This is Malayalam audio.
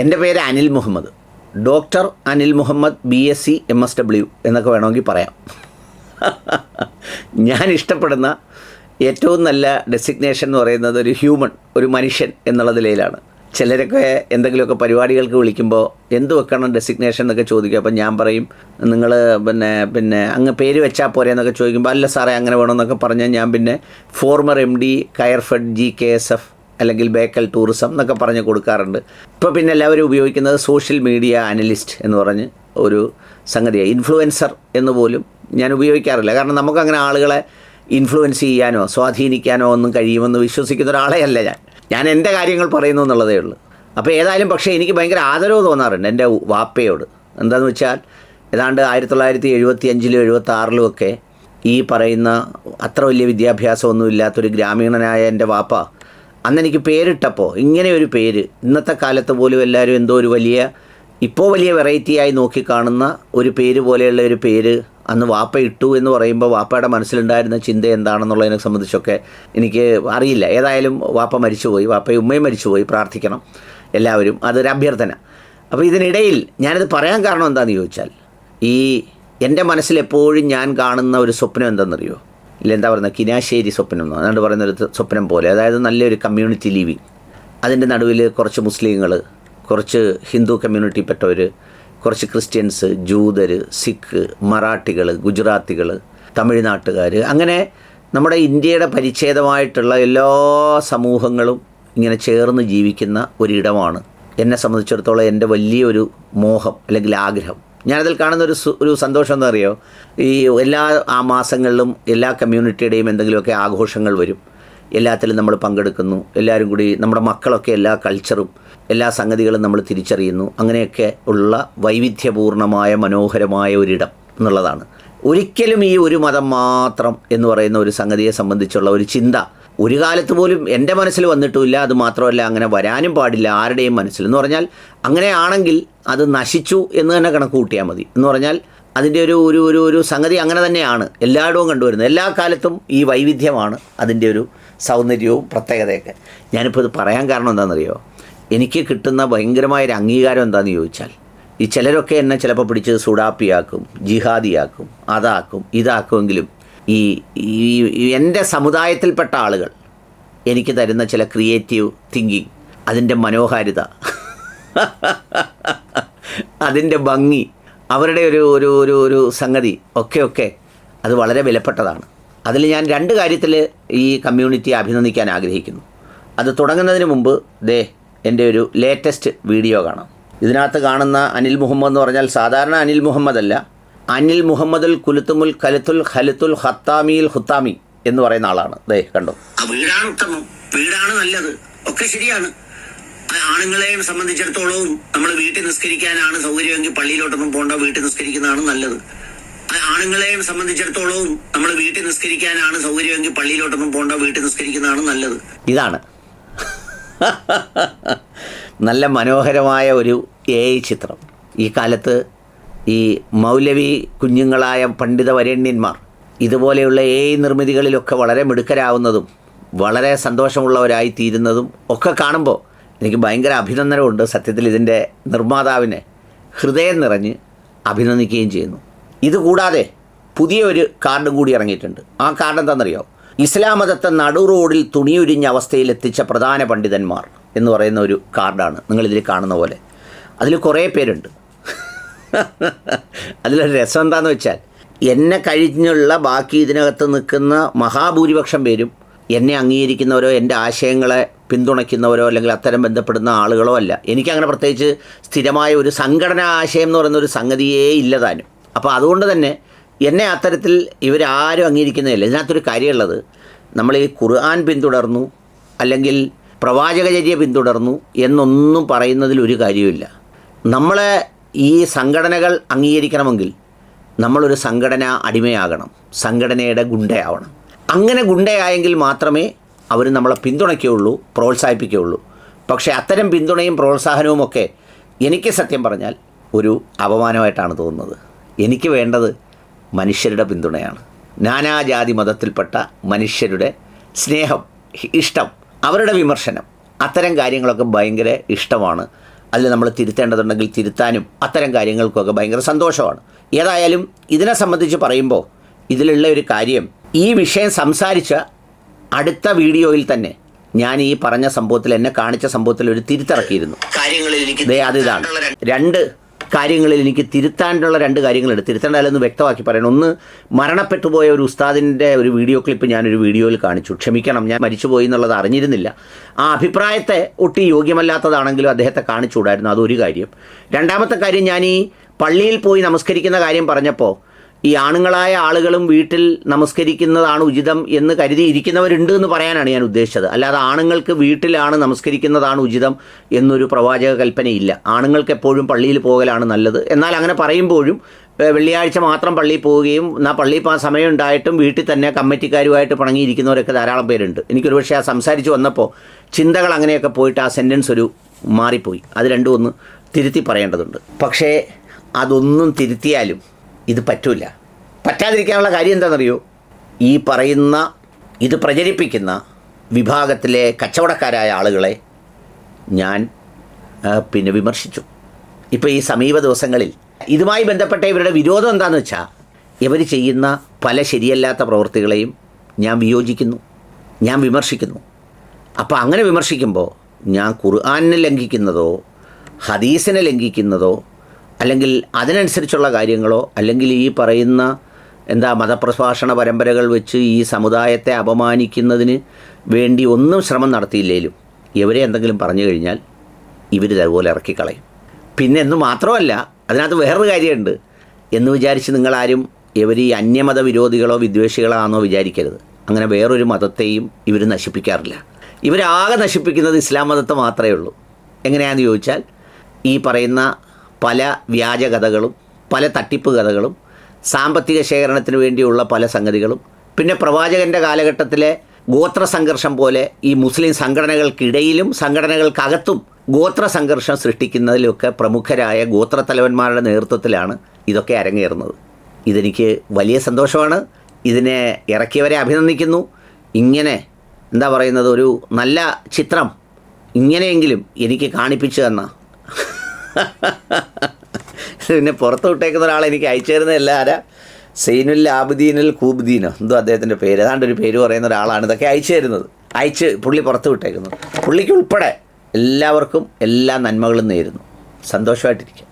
എന്റെ പേര് Anil Muhammad. Doctor Anil Muhammad B S C M S W എന്നൊക്കെ വേണമെങ്കിൽ പറയാം. ഞാൻ ഇഷ്ടപ്പെടുന്ന ഏറ്റവും നല്ല ഡെസിഗ്നേഷൻ എന്ന് പറയുന്നത് ഒരു ഹ്യൂമൺ ഒരു മനുഷ്യൻ എന്നുള്ള നിലയിലാണ് ചിലരൊക്കെ എന്തെങ്കിലുമൊക്കെ പരിപാടികൾക്ക് വിളിക്കുമ്പോൾ എന്ത് വെക്കണം ഡെസിഗ്നേഷൻ എന്നൊക്കെ ചോദിക്കും. അപ്പം ഞാൻ പറയും നിങ്ങൾ പിന്നെ പിന്നെ അങ്ങ് പേര് വെച്ചാൽ പോരെ എന്നൊക്കെ ചോദിക്കുമ്പോൾ അല്ല സാറേ അങ്ങനെ വേണമെന്നൊക്കെ പറഞ്ഞാൽ ഞാൻ പിന്നെ former M D Coirfed G K S F അല്ലെങ്കിൽ ബേക്കൽ ടൂറിസം എന്നൊക്കെ പറഞ്ഞ് കൊടുക്കാറുണ്ട്. ഇപ്പോൾ പിന്നെ എല്ലാവരും ഉപയോഗിക്കുന്നത് സോഷ്യൽ മീഡിയ അനലിസ്റ്റ് എന്ന് പറഞ്ഞ് ഒരു സംഗതിയാണ് ഇൻഫ്ലുവൻസർ എന്ന് പോലും ഞാൻ ഉപയോഗിക്കാറില്ല. കാരണം നമുക്കങ്ങനെ ആളുകളെ ഇൻഫ്ലുവൻസ് ചെയ്യാനോ സ്വാധീനിക്കാനോ ഒന്നും കഴിയുമെന്ന് വിശ്വസിക്കുന്ന ഒരാളെ അല്ല ഞാൻ. ഞാൻ എന്റെ കാര്യങ്ങൾ പറയുന്നു എന്നുള്ളതേ ഉള്ളൂ. അപ്പോൾ ഏതായാലും പക്ഷേ എനിക്ക് ഭയങ്കര ആദരവ് തോന്നാറുണ്ട് എന്റെ വാപ്പയോട്. എന്താണെന്ന് വെച്ചാൽ ഏതാണ്ട് ആയിരത്തി തൊള്ളായിരത്തി എഴുപത്തി അഞ്ചിലും എഴുപത്തി ആറിലും ഒക്കെ ഈ പറയുന്ന അത്ര വലിയ വിദ്യാഭ്യാസമൊന്നും ഇല്ലാത്തൊരു ഗ്രാമീണനായ എന്റെ വാപ്പ അന്ന് എനിക്ക് പേരിട്ടപ്പോൾ ഇങ്ങനെ ഒരു പേര്. ഇന്നത്തെ കാലത്ത് പോലും എല്ലാവരും എന്തോ ഒരു വലിയ ഇപ്പോൾ വലിയ വെറൈറ്റിയായി നോക്കിക്കാണുന്ന ഒരു പേര് പോലെയുള്ള ഒരു പേര് അന്ന് വാപ്പ ഇട്ടു എന്ന് പറയുമ്പോൾ വാപ്പയുടെ മനസ്സിലുണ്ടായിരുന്ന ചിന്ത എന്താണെന്നുള്ളതിനെ സംബന്ധിച്ചൊക്കെ എനിക്ക് അറിയില്ല. ഏതായാലും വാപ്പ മരിച്ചുപോയി വാപ്പയും ഉമ്മയും മരിച്ചുപോയി. പ്രാർത്ഥിക്കണം എല്ലാവരും. അതൊരു അഭ്യർത്ഥന. അപ്പോൾ ഇതിനിടയിൽ ഞാനിത് പറയാൻ കാരണം എന്താണെന്ന് ചോദിച്ചാൽ ഈ എന്റെ മനസ്സിലെപ്പോഴും ഞാൻ കാണുന്ന ഒരു സ്വപ്നം എന്താണെന്നറിയോ ഇല്ല എന്താ പറയുന്നത്? കിനാശ്ശേരി സ്വപ്നം എന്നോ അതുകൊണ്ട് പറയുന്ന ഒരു സ്വപ്നം പോലെ. അതായത് നല്ലൊരു കമ്മ്യൂണിറ്റി ലിവിങ് അതിന്റെ നടുവിൽ കുറച്ച് മുസ്ലിങ്ങൾ കുറച്ച് ഹിന്ദു കമ്മ്യൂണിറ്റിപ്പെട്ടവർ കുറച്ച് ക്രിസ്ത്യൻസ് ജൂതർ സിഖ് മറാഠികൾ ഗുജറാത്തികൾ തമിഴ്നാട്ടുകാർ അങ്ങനെ നമ്മുടെ ഇന്ത്യയുടെ പരിച്ഛേദമായിട്ടുള്ള എല്ലാ സമൂഹങ്ങളും ഇങ്ങനെ ചേർന്ന് ജീവിക്കുന്ന ഒരിടമാണ്. എന്നെ സംബന്ധിച്ചിടത്തോളം എന്റെ വലിയൊരു മോഹം അല്ലെങ്കിൽ ആഗ്രഹം. ഞാനതിൽ കാണുന്ന ഒരു ഒരു സന്തോഷം എന്താ അറിയോ ഈ എല്ലാ ആ മാസങ്ങളിലും എല്ലാ കമ്മ്യൂണിറ്റിയുടെയും എന്തെങ്കിലുമൊക്കെ ആഘോഷങ്ങൾ വരും. എല്ലാത്തിലും നമ്മൾ പങ്കെടുക്കുന്നു. എല്ലാവരും കൂടി നമ്മുടെ മക്കളൊക്കെ എല്ലാ കൾച്ചറും എല്ലാ സംഗതികളും നമ്മൾ തിരിച്ചറിയുന്നു. അങ്ങനെയൊക്കെ ഉള്ള വൈവിധ്യപൂർണമായ മനോഹരമായ ഒരിടം എന്നുള്ളതാണ്. ഒരിക്കലും ഈ ഒരു മതം മാത്രം എന്ന് പറയുന്ന ഒരു സംഗതിയെ സംബന്ധിച്ചുള്ള ഒരു ചിന്ത ഒരു കാലത്ത് പോലും എന്റെ മനസ്സിൽ വന്നിട്ടുമില്ല. അത് മാത്രമല്ല അങ്ങനെ വരാനും പാടില്ല ആരുടെയും മനസ്സിൽ. എന്ന് പറഞ്ഞാൽ അങ്ങനെയാണെങ്കിൽ അത് നശിച്ചു എന്ന് തന്നെ കണക്ക് കൂട്ടിയാൽ മതി. എന്ന് പറഞ്ഞാൽ അതിന്റെ ഒരു ഒരു ഒരു ഒരു സംഗതി അങ്ങനെ തന്നെയാണ് എല്ലായിടവും കണ്ടുവരുന്നത്. എല്ലാ കാലത്തും ഈ വൈവിധ്യമാണ് അതിന്റെ ഒരു സൗന്ദര്യവും പ്രത്യേകതയൊക്കെ. ഞാനിപ്പോൾ ഇത് പറയാൻ കാരണം എന്താണെന്നറിയോ? എനിക്ക് കിട്ടുന്ന ഭയങ്കരമായൊരു അംഗീകാരം എന്താണെന്ന് ചോദിച്ചാൽ ഈ ചിലരൊക്കെ എന്നെ ചിലപ്പോൾ പിടിച്ച് സുഡാപ്പിയാക്കും ജിഹാദിയാക്കും അതാക്കും ഇതാക്കുമെങ്കിലും ഈ എന്റെ സമുദായത്തിൽപ്പെട്ട ആളുകൾ എനിക്ക് തരുന്ന ചില ക്രിയേറ്റീവ് തിങ്കിങ് അതിന്റെ മനോഹാരിത അതിന്റെ ഭംഗി അവരുടെ ഒരു ഒരു ഒരു ഒരു സംഗതി ഒക്കെ ഒക്കെ അത് വളരെ വിലപ്പെട്ടതാണ്. അതിൽ ഞാൻ രണ്ട് കാര്യത്തിൽ ഈ കമ്മ്യൂണിറ്റിയെ അഭിനന്ദിക്കാൻ ആഗ്രഹിക്കുന്നു. അത് തുടങ്ങുന്നതിന് മുമ്പ് ദേ എന്റെ ഒരു ലേറ്റസ്റ്റ് വീഡിയോ കാണാം. ഇതിനകത്ത് കാണുന്ന അനിൽ മുഹമ്മദ് എന്ന് പറഞ്ഞാൽ സാധാരണ അനിൽ മുഹമ്മദ് അല്ല. അനിൽ മുഹമ്മദുൽ കുലുത്തുമുൽ കലുത്തുൽ ഖലുത്തുൽ ഹത്താമിയിൽ ഹുത്താമി എന്ന് പറയുന്ന ആളാണ്. ദേ കണ്ടു? വീടാണ് ഉത്തമം വീടാണ് നല്ലത്. ഒക്കെ ശരിയാണ്. ആണുങ്ങളെ ആണുങ്ങളെയും സംബന്ധിച്ചിടത്തോളവും നമ്മൾ വീട്ടിൽ നിസ്കരിക്കാനാണ് സൗകര്യമെങ്കിൽ പള്ളിയിലോട്ടൊന്നും പോകണ്ട വീട്ടിൽ നിസ്കരിക്കുന്നതാണ് നല്ലത്. ആണുങ്ങളെ ആണുങ്ങളെയും സംബന്ധിച്ചിടത്തോളവും നമ്മൾ വീട്ടിൽ നിസ്കരിക്കാനാണ് സൗകര്യമെങ്കിൽ പള്ളിയിലോട്ടൊന്നും പോകണ്ട വീട്ടിൽ നിസ്കരിക്കുന്നതാണ് നല്ലത്. ഇതാണ്. നല്ല മനോഹരമായ ഒരു എ ചിത്രം. ഈ കാലത്ത് ഈ മൗലവി കുഞ്ഞുങ്ങളായ പണ്ഡിത വരേണ്യന്മാർ ഇതുപോലെയുള്ള എ നിർമ്മിതികളിലൊക്കെ വളരെ മിടുക്കരാവുന്നതും വളരെ സന്തോഷമുള്ളവരായി തീരുന്നതും ഒക്കെ കാണുമ്പോൾ എനിക്ക് ഭയങ്കര അഭിനന്ദനമുണ്ട് സത്യത്തിൽ ഇതിന്റെ നിർമ്മാതാവിനെ ഹൃദയം നിറഞ്ഞ് അഭിനന്ദിക്കുകയും ചെയ്യുന്നു. ഇതുകൂടാതെ പുതിയൊരു കാർഡും കൂടി ഇറങ്ങിയിട്ടുണ്ട്. ആ കാർഡ് എന്താണെന്നറിയോ? ഇസ്ലാം മതത്തെ നടു റോഡിൽ തുണിയുരിഞ്ഞ അവസ്ഥയിൽ എത്തിച്ച പ്രധാന പണ്ഡിതന്മാർ എന്ന് പറയുന്ന ഒരു കാർഡാണ് നിങ്ങളിതിൽ കാണുന്ന പോലെ. അതിൽ കുറേ പേരുണ്ട്. അതിലൊരു രസം എന്താണെന്ന് വെച്ചാൽ എന്നെ കഴിഞ്ഞുള്ള ബാക്കി ഇതിനകത്ത് നിൽക്കുന്ന മഹാഭൂരിപക്ഷം പേരും എന്നെ അംഗീകരിക്കുന്നവരോ എന്റെ ആശയങ്ങളെ പിന്തുണയ്ക്കുന്നവരോ അല്ലെങ്കിൽ അത്തരം ബന്ധപ്പെടുന്ന ആളുകളോ അല്ല. എനിക്കങ്ങനെ പ്രത്യേകിച്ച് സ്ഥിരമായ ഒരു സംഘടനാ ആശയം എന്ന് പറയുന്ന ഒരു സംഗതിയേ ഇല്ലതാനും അപ്പോൾ അതുകൊണ്ട് തന്നെ എന്നെ അത്തരത്തിൽ ഇവരാരും അംഗീകരിക്കുന്നില്ല ഇതിനകത്തൊരു കാര്യമുള്ളത് നമ്മൾ ഈ ഖുർആൻ പിന്തുടർന്നു അല്ലെങ്കിൽ പ്രവാചകചര്യ പിന്തുടർന്നു എന്നൊന്നും പറയുന്നതിൽ ഒരു കാര്യമില്ല നമ്മളെ ഈ സംഘടനകൾ അംഗീകരിക്കണമെങ്കിൽ നമ്മളൊരു സംഘടന അടിമയാകണം സംഘടനയുടെ ഗുണ്ടയാവണം. അങ്ങനെ ഗുണ്ടയായെങ്കിൽ മാത്രമേ അവർ നമ്മളെ പിന്തുണയ്ക്കുകയുള്ളൂ പ്രോത്സാഹിപ്പിക്കുകയുള്ളൂ. പക്ഷേ അത്തരം പിന്തുണയും പ്രോത്സാഹനവും ഒക്കെ എനിക്ക് സത്യം പറഞ്ഞാൽ ഒരു അപമാനമായിട്ടാണ് തോന്നുന്നത്. എനിക്ക് വേണ്ടത് മനുഷ്യരുടെ പിന്തുണയാണ്. നാനാജാതി മതത്തിൽപ്പെട്ട മനുഷ്യരുടെ സ്നേഹം ഇഷ്ടം അവരുടെ വിമർശനം അത്തരം കാര്യങ്ങളൊക്കെ ഭയങ്കര ഇഷ്ടമാണ്. അതിൽ നമ്മൾ തിരുത്തേണ്ടതുണ്ടെങ്കിൽ തിരുത്താനും അത്തരം കാര്യങ്ങൾക്കൊക്കെ ഭയങ്കര സന്തോഷമാണ്. ഏതായാലും ഇതിനെ സംബന്ധിച്ച് പറയുമ്പോൾ ഇതിലുള്ള ഒരു കാര്യം ഈ വിഷയം സംസാരിച്ച അടുത്ത വീഡിയോയിൽ തന്നെ ഞാൻ ഈ പറഞ്ഞ സംഭവത്തിൽ എന്നെ കാണിച്ച സംഭവത്തിൽ ഒരു തിരുത്തിറക്കിയിരുന്നു. കാര്യങ്ങളിൽ എനിക്ക് അതിതാണ് രണ്ട് കാര്യങ്ങളിൽ എനിക്ക് തിരുത്താനുള്ള രണ്ട് കാര്യങ്ങളുണ്ട്. തിരുത്തേണ്ടതെന്ന് വ്യക്തമാക്കി പറയണം. ഒന്ന് മരണപ്പെട്ടുപോയ ഒരു ഉസ്താദിന്റെ ഒരു വീഡിയോ ക്ലിപ്പ് ഞാനൊരു വീഡിയോയിൽ കാണിച്ചു. ക്ഷമിക്കണം ഞാൻ മരിച്ചുപോയി എന്നുള്ളത് അറിഞ്ഞിരുന്നില്ല. ആ അഭിപ്രായത്തെ ഒട്ടി യോഗ്യമല്ലാത്തതാണെങ്കിലും അദ്ദേഹത്തെ കാണിച്ചുകൂടായിരുന്നു. അതൊരു കാര്യം. രണ്ടാമത്തെ കാര്യം ഞാൻ ഈ പള്ളിയിൽ പോയി നമസ്കരിക്കുന്ന കാര്യം പറഞ്ഞപ്പോൾ ഈ ആണുങ്ങളായ ആളുകളും വീട്ടിൽ നമസ്കരിക്കുന്നതാണ് ഉചിതം എന്ന് കരുതി ഇരിക്കുന്നവരുണ്ട് എന്ന് പറയാനാണ് ഞാൻ ഉദ്ദേശിച്ചത്. അല്ലാതെ ആണുങ്ങൾക്ക് വീട്ടിലാണ് നമസ്കരിക്കുന്നതാണ് ഉചിതം എന്നൊരു പ്രവാചക കൽപ്പനയില്ല. ആണുങ്ങൾക്ക് എപ്പോഴും പള്ളിയിൽ പോകലാണ് നല്ലത്. എന്നാൽ അങ്ങനെ പറയുമ്പോഴും വെള്ളിയാഴ്ച മാത്രം പള്ളിയിൽ പോവുകയും എന്നാൽ പള്ളിയിൽ പോകാൻ സമയം ഉണ്ടായിട്ടും വീട്ടിൽ തന്നെ കമ്മിറ്റിക്കാരുമായിട്ട് പണങ്ങിയിരിക്കുന്നവരൊക്കെ ധാരാളം പേരുണ്ട്. എനിക്കൊരു പക്ഷേ ആ സംസാരിച്ച് വന്നപ്പോൾ ചിന്തകൾ അങ്ങനെയൊക്കെ പോയിട്ട് ആ സെന്റൻസ് ഒരു മാറിപ്പോയി. അത് രണ്ടും ഒന്ന് തിരുത്തി പറയേണ്ടതുണ്ട്. പക്ഷേ അതൊന്നും തിരുത്തിയാലും ഇത് പറ്റൂല. പറ്റാതിരിക്കാനുള്ള കാര്യം എന്താണെന്നറിയോ? ഈ പറയുന്ന ഇത് പ്രചരിപ്പിക്കുന്ന വിഭാഗത്തിലെ കച്ചവടക്കാരായ ആളുകളെ ഞാൻ പിന്നെ വിമർശിച്ചു. ഇപ്പോൾ ഈ സമീപ ദിവസങ്ങളിൽ ഇതുമായി ബന്ധപ്പെട്ട ഇവരുടെ വിരോധം എന്താണെന്ന് വെച്ചാൽ ഇവർ ചെയ്യുന്ന പല ശരിയല്ലാത്ത പ്രവൃത്തികളെയും ഞാൻ വിയോജിക്കുന്നു. ഞാൻ വിമർശിക്കുന്നു. അപ്പോൾ അങ്ങനെ വിമർശിക്കുമ്പോൾ ഞാൻ ഖുർആാനിനെ ലംഘിക്കുന്നതോ ഹദീസിനെ ലംഘിക്കുന്നതോ അല്ലെങ്കിൽ അതിനനുസരിച്ചുള്ള കാര്യങ്ങളോ അല്ലെങ്കിൽ ഈ പറയുന്ന എന്താ മതപ്രഭാഷണ പരമ്പരകൾ വെച്ച് ഈ സമുദായത്തെ അപമാനിക്കുന്നതിന് വേണ്ടി ഒന്നും ശ്രമം നടത്തിയില്ലേലും ഇവരെ എന്തെങ്കിലും പറഞ്ഞു കഴിഞ്ഞാൽ ഇവർ ഇതേപോലെ ഇറക്കിക്കളയും. പിന്നെ എന്ന് മാത്രമല്ല അതിനകത്ത് വേറൊരു കാര്യമുണ്ട്. എന്ന് വിചാരിച്ച് നിങ്ങളാരും ഇവർ ഈ അന്യമത വിരോധികളോ വിദ്വേഷികളോ ആണോ വിചാരിക്കരുത്. അങ്ങനെ വേറൊരു മതത്തെയും ഇവർ നശിപ്പിക്കാറില്ല. ഇവരാകെ നശിപ്പിക്കുന്നത് ഇസ്ലാം മതത്തെ മാത്രമേ ഉള്ളൂ. എങ്ങനെയാണെന്ന് ചോദിച്ചാൽ ഈ പറയുന്ന പല വ്യാജ കഥകളും പല തട്ടിപ്പ് കഥകളും സാമ്പത്തിക ശേഖരണത്തിന് വേണ്ടിയുള്ള പല സംഗതികളും പിന്നെ പ്രവാചകന്റെ കാലഘട്ടത്തിലെ ഗോത്ര സംഘർഷം പോലെ ഈ മുസ്ലിം സംഘടനകൾക്കിടയിലും സംഘടനകൾക്കകത്തും ഗോത്ര സംഘർഷം സൃഷ്ടിക്കുന്നതിലൊക്കെ പ്രമുഖരായ ഗോത്രത്തലവന്മാരുടെ നേതൃത്വത്തിലാണ് ഇതൊക്കെ അരങ്ങേറുന്നത്. ഇതെനിക്ക് വലിയ സന്തോഷമാണ്. ഇതിനെ ഇറക്കിയവരെ അഭിനന്ദിക്കുന്നു. ഇങ്ങനെ എന്താ പറയുന്നത് ഒരു നല്ല ചിത്രം ഇങ്ങനെയെങ്കിലും എനിക്ക് കാണിപ്പിച്ചു തന്ന പിന്നെ പുറത്ത് വിട്ടേക്കുന്ന ഒരാൾ എനിക്ക് അയച്ചു തരുന്നതല്ല ആരാ? സൈനുൽ ആബുദ്ദീനുൽ കൂബുദ്ദീനോ എന്തോ അദ്ദേഹത്തിന്റെ പേര്. ഏതാണ്ട് ഒരു പേര് പറയുന്ന ഒരാളാണ് ഇതൊക്കെ അയച്ചു തരുന്നത് അയച്ച് പുള്ളി പുറത്ത് വിട്ടേക്കുന്നത് പുള്ളിക്ക് ഉൾപ്പെടെ എല്ലാവർക്കും എല്ലാ നന്മകളും നേരുന്നു. സന്തോഷമായിട്ടിരിക്കും.